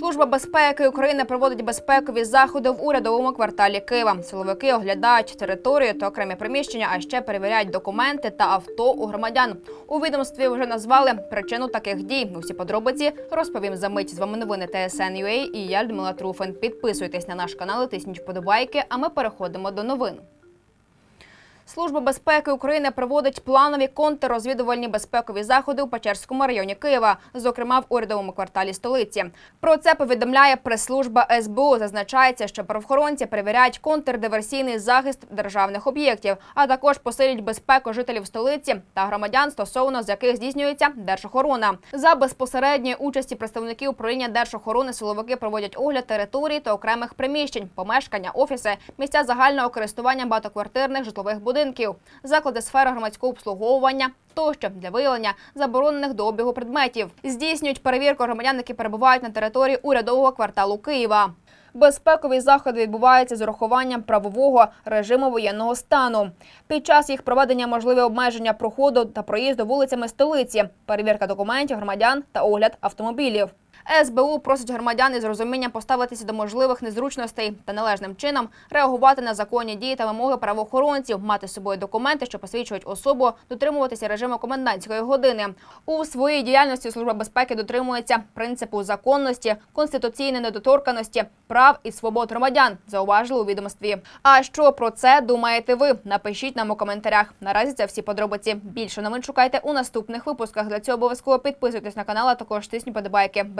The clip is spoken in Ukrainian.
Служба безпеки України проводить безпекові заходи в урядовому кварталі Києва. Силовики оглядають територію та окремі приміщення, а ще перевіряють документи та авто у громадян. У відомстві вже назвали причину таких дій. Усі подробиці розповім за мить. З вами новини ТСН.UA і я Людмила Труфин. Підписуйтесь на наш канал, і тисніть вподобайки. А ми переходимо до новин. Служба безпеки України проводить планові контррозвідувальні безпекові заходи у Печерському районі Києва, зокрема в урядовому кварталі столиці. Про це повідомляє прес-служба СБУ. Зазначається, що правоохоронці перевіряють контрдиверсійний захист державних об'єктів, а також посилюють безпеку жителів столиці та громадян, стосовно з яких здійснюється держохорона. За безпосередньої участі представників управління держохорони силовики проводять огляд територій та окремих приміщень, помешкання, офіси, місця загального користування багатоквартирних житлових будинків, заклади сфери громадського обслуговування тощо для виявлення заборонених до обігу предметів. Здійснюють перевірку громадян, які перебувають на території урядового кварталу Києва. Безпекові заходи відбуваються з урахуванням правового режиму воєнного стану. Під час їх проведення можливе обмеження проходу та проїзду вулицями столиці, перевірка документів громадян та огляд автомобілів. СБУ просить громадян із розумінням поставитися до можливих незручностей та належним чином реагувати на законні дії та вимоги правоохоронців, мати з собою документи, що посвідчують особу, дотримуватися режиму комендантської години. У своїй діяльності служба безпеки дотримується принципу законності, конституційної недоторканості, прав і свобод громадян. Зауважили у відомстві. А що про це думаєте ви? Напишіть нам у коментарях. Наразі це всі подробиці. Більше новин шукайте у наступних випусках. Для цього обов'язково підписуйтесь на канал, а також тисніть подобайки.